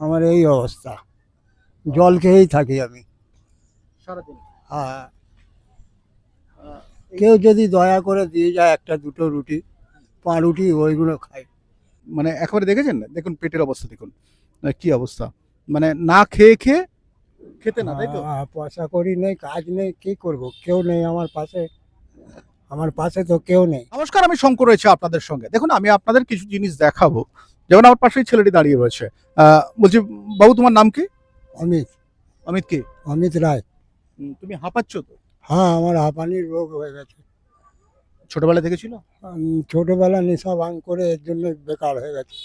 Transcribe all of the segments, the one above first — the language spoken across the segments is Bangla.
আমার এই অবস্থা। জল খেয়েই থাকি আমি। সারাদিন? হ্যাঁ। কেউ যদি দয়া করে দিয়ে যায় একটা দুটো রুটি পাউরুটি ওইগুলো খাই। মানে একেবারে দেখেছেন? না দেখুন পেটের অবস্থা দেখুন। আহ, কি অবস্থা। মানে না খেয়ে খেয়ে খেতে না তাই তো? হ্যাঁ, পয়সা করি নেই কাজ নেই কি করব? কেউ নেই আমার পাশে। আমার পাশে তো কেউ নেই। নমস্কার আমি শঙ্কর রয়েছে আপনাদের সঙ্গে। দেখুন আমি আপনাদের কিছু জিনিস দেখাবো। যেমন আমার পাশেই ছেলেটি দাঁড়িয়ে রয়েছে। বলছি বাবু তোমার নাম কি? অমিত। অমিত কি? অমিত রায়। তুমি হাঁপাচ্ছ তো? হ্যাঁ আমার হাঁপানির রোগ হয়ে গেছে। ছোটবেলা থেকে ছিল? ছোটবেলা নেশা ভাঙ করে এর জন্য বেকার হয়ে গেছে।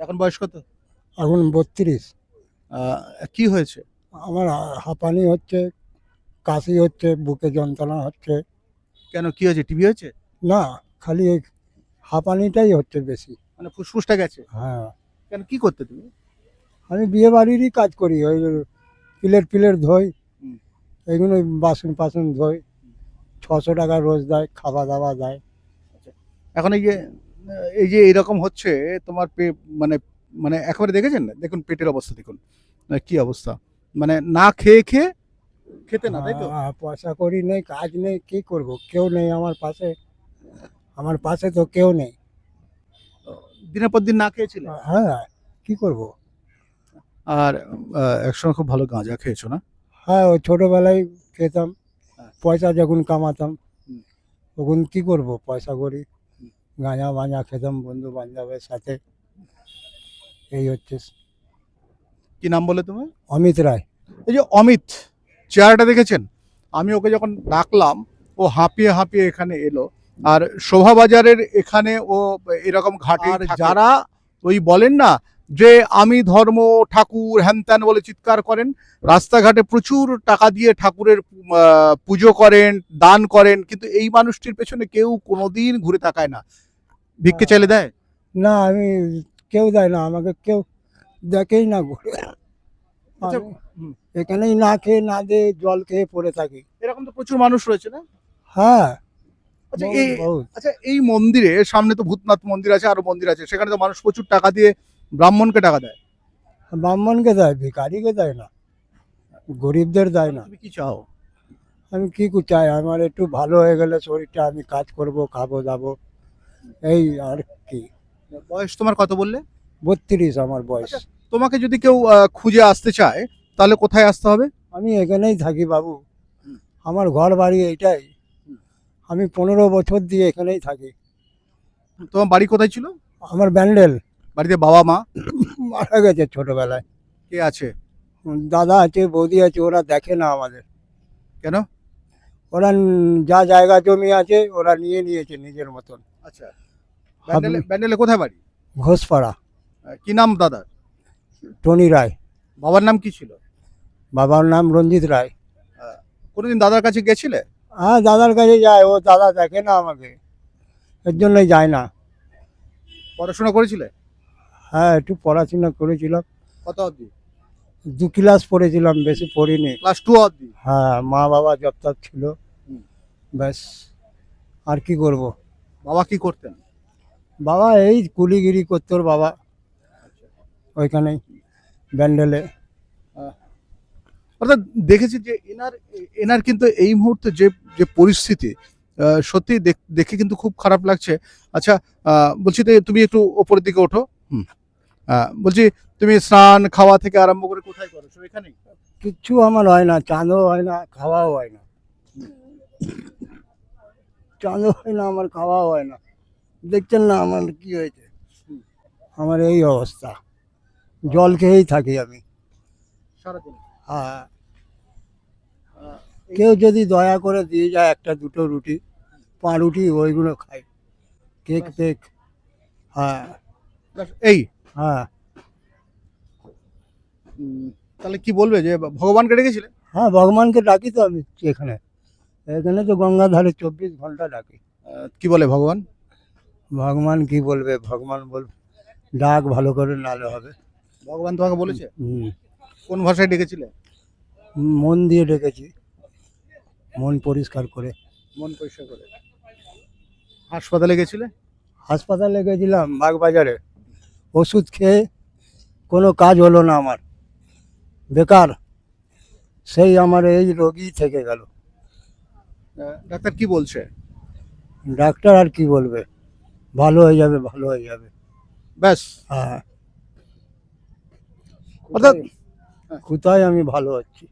এখন বয়স কত? এখন বত্রিশ। কি হয়েছে? আমার হাঁপানি হচ্ছে কাশি হচ্ছে বুকে যন্ত্রণা হচ্ছে। কেন কি হয়েছে? টিভি হয়েছে? না খালি হাঁপানিটাই হচ্ছে বেশি। মানে ফুসফুসটা গেছে? হ্যাঁ। কেন কি করতে তুমি? আমি বিয়ে বাড়িরই কাজ করি ওই প্লেট প্লেট ধোই হুম। এইগুলো বাসন পাসন ধোই ছশো টাকা রোজ দেয় খাওয়া দাওয়া দেয়। এখন এই যে এই যে এরকম হচ্ছে তোমার পে- মানে মানে একেবারে দেখেছেন? না দেখুন পেটের অবস্থা দেখুন। আহ, কি অবস্থা? মানে না খেয়ে খেয়ে খেতে না তাই তো? হ্যাঁ, পয়সা করি নেই কাজ নেই কি করব? কেউ নেই আমার পাশে। আমার পাশে তো কেউ নেই। দিনের পর দিন না খেয়েছিলে? হ্যাঁ কি করব? আর একসময় খুব ভালো গাঁজা খেয়েছো না? হ্যাঁ ওই ছোটোবেলায় খেতাম হ্যাঁ। পয়সা যখন কামাতাম তখন কি করব? পয়সা করি গাঁজা বাঁজা খেতাম বন্ধু বান্ধবের সাথে। এই হচ্ছে কি নাম বলে তুমি অমিত রায়। এই যে অমিত চেহারাটা দেখেছেন? আমি ওকে যখন ডাকলাম ও হাঁপিয়ে হাঁপিয়ে এখানে এলো। আর শোভাবাজারের এখানে ও এরকম ঘাটে যারা ওই বলেন না যে আমি ধর্ম ঠাকুর হ্যানত্যান বলে চিৎকার করেন রাস্তাঘাটে প্রচুর টাকা দিয়ে ঠাকুরের পুজো করেন দান করেন কিন্তু এই মানুষটির পেছনে কেউ কোনোদিন ঘুরে তাকায় না। ভিক্ষে চাইলে দেয়? না আমি কেউ দেয় না আমাকে কেউ দেখেই না ঘুরে। আচ্ছা, হুম। এখানেই না খেয়ে না দিয়ে জল খেয়ে পড়ে থাকি। এরকম তো প্রচুর মানুষ রয়েছে না? হ্যাঁ। আচ্ছা এই। আচ্ছা এই মন্দিরে সামনে তো ভূতনাথ মন্দির আছে আরও মন্দির আছে সেখানে তো মানুষ প্রচুর টাকা দিয়ে ব্রাহ্মণকে টাকা দেয়। ব্রাহ্মণকে দেয় ভিখারিকে দেয় না গরিবদের দেয় না। তুমি কি চাও? আমি কি কু- চাই? আমার একটু ভালো হয়ে গেলে শরীরটা আমি কাজ করব খাব দাবো। এই আর কি। বয়স তোমার কত বললে? বত্রিশ আমার বয়স। আচ্ছা। তোমাকে যদি কেউ খুঁজে আসতে চায় তাহলে কোথায় আসতে হবে? আমি এখানেই থাকি বাবু। আমার ঘর বাড়ি এইটাই। আমি পনেরো বছর দিয়ে এখানেই থাকি। তোমার বাড়ি কোথায় ছিল? আমার ব্যান্ডেল। বাড়িতে বাবা মা? মারা গেছে ছোটবেলায়। কে আছে? দাদা আছে বৌদি আছে ওরা দেখে না আমাদের। কেন? ওরা যা জায়গা জমি আছে ওরা নিয়ে নিয়েছে নিজের মতন। আচ্ছা। ব্যান্ডেলে ব্যান্ডেলে কোথায় বাড়ি? ঘোষপাড়া। কি নাম দাদা টনি রায়। বাবার নাম কি ছিল? বাবার নাম রঞ্জিত রায়। কোনোদিন দাদার কাছে গেছিলে? হ্যাঁ দাদার কাছে যায় ও দাদা দেখে না আমাকে। এর জন্যই যায় না। পড়াশোনা করেছিলে? হ্যাঁ একটু পড়াশোনা করেছিলাম। কত অবধি? দু ক্লাস পড়েছিলাম বেশি পড়িনি। ক্লাস টু অবধি? হ্যাঁ মা বাবা জব ছিল ব্যাস। আর কি করব? বাবা কি করতেন? বাবা এই কুলিগিরি করতো বাবা। ওইখানেই ব্যান্ডেলে। অর্থাৎ দেখেছি যে এনার এনার কিন্তু এই মুহূর্তে যে যে পরিস্থিতি সত্যি দেখ- কিন্তু খুব খারাপ লাগছে। আচ্ছা বলছি তুমি একটু ওপরের দিকে ওঠো। হুম। বলছি তুমি স্নান খাওয়া থেকে আরম্ভ করে কোথায় করো? সব এখানেই? কিচ্ছু আমার হয় না চাঁদও হয় না খাওয়াও হয় না। চাঁদও হয় না আমার খাওয়াও হয় না। দেখছেন না আমার কি হয়েছে? আমার এই অবস্থা। জল খেয়েই থাকি আমি। সারাদিন? হ্যাঁ। কেউ যদি দয়া করে দিয়ে যায় একটা দুটো রুটি পাউরুটি ওইগুলো খাই কেক টেক হ্যাঁ। এই। হ্যাঁ। তাহলে কি বলবে যে ভগবানকে ডেকেছিলে? হ্যাঁ ভগবানকে ডাকি তো আমি এখানে। এখানে তো গঙ্গাধারে চব্বিশ ঘণ্টা ডাকি। কি বলে ভগবান? ভগবান কি বলবে? ভগবান বল ডাক ভালো করে নালে হবে। ভগবান তোমাকে বলেছে? হুম। কোন ভাষায় ডেকেছিলে? মন দিয়ে ডেকেছি। মন পরিষ্কার করে। মন পরিষ্কার করে। হাসপাতালে গেছিলে? হাসপাতালে গেছিলাম বাগবাজারে। ওষুধ খেয়ে কোনো কাজ হলো না আমার। বেকার। সেই আমার এই রোগী থেকে গেল। ডাক্তার কি বলছে? ডাক্তার আর কি বলবে? ভালো হয়ে যাবে ভালো হয়ে যাবে। ব্যাস। হ্যাঁ। অর্থাৎ কোথায়- আমি ভালো আছি?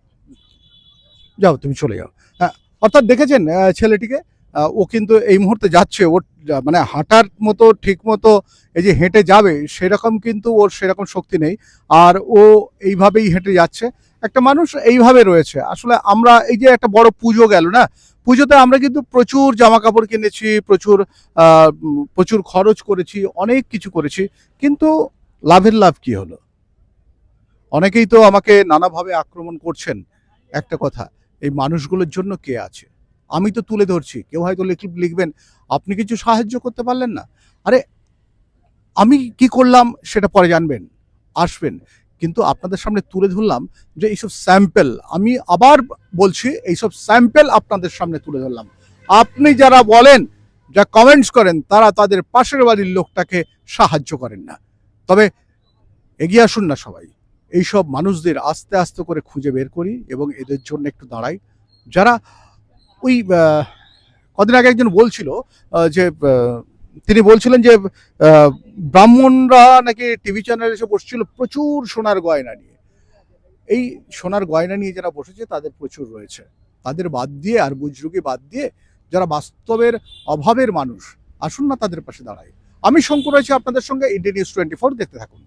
যাও, তুমি চলে যাও। হ্যাঁ অর্থাৎ দেখেছেন ছেলেটিকে ও কিন্তু এই মুহূর্তে যাচ্ছে, ওর মানে হাঁটার মতো, ঠিক মতো, এই যে হেঁটে যাবে, সেরকম কিন্তু ওর সেরকম শক্তি নেই। আর ও এইভাবেই হেঁটে যাচ্ছে। একটা মানুষ এইভাবে রয়েছে। আসলে আমরা এই যে একটা বড় পুজো গেল, না? পুজোতে আমরা কিন্তু প্রচুর জামা কাপড় কিনেছি, প্রচুর প্রচুর খরচ করেছি, অনেক কিছু করেছি। কিন্তু লাভের লাভ কি হলো? অনেকেই তো আমাকে নানাভাবে আক্রমণ করছেন। একটা কথা, এই মানুষগুলোর জন্য কে আছে? আমি তো তুলে ধরছি, কেউ হয়তো লিখ- লিখবেন, আপনি কিছু সাহায্য করতে পারলেন না। আরে, আমি কি করলাম সেটা পরে জানবেন, আসবেন। কিন্তু আপনাদের সামনে তুলে ধরলাম যে এইসব স্যাম্পেল, আমি আবার বলছি, এইসব স্যাম্পেল আপনাদের সামনে তুলে ধরলাম। আপনি যারা বলেন, যা কমেন্টস করেন, তারা তাদের পাশের বাড়ির লোকটাকে সাহায্য করেন না। তবে এগিয়ে আসুন না সবাই। এইসব মানুষদের আস্তে আস্তে করে খুঁজে বের করি এবং এদের জন্য একটু দাঁড়াই। যারা ওই কদিন আগে একজন বলছিল যে তিনি বলছিলেন যে ব্রাহ্মণরা নাকি টিভি চ্যানেলে এসে বসছিল প্রচুর সোনার গয়না নিয়ে। এই সোনার গয়না নিয়ে যারা বসেছে, তাদের প্রচুর রয়েছে। তাদের বাদ দিয়ে আর বুজরুকি বাদ দিয়ে যারা বাস্তবের অভাবের মানুষ, আসুন না তাদের পাশে দাঁড়ায় আমি শঙ্কর রয়েছে আপনাদের সঙ্গে ইন্ডিয়া নিউজ টোয়েন্টি ফোর দেখতে থাকুন।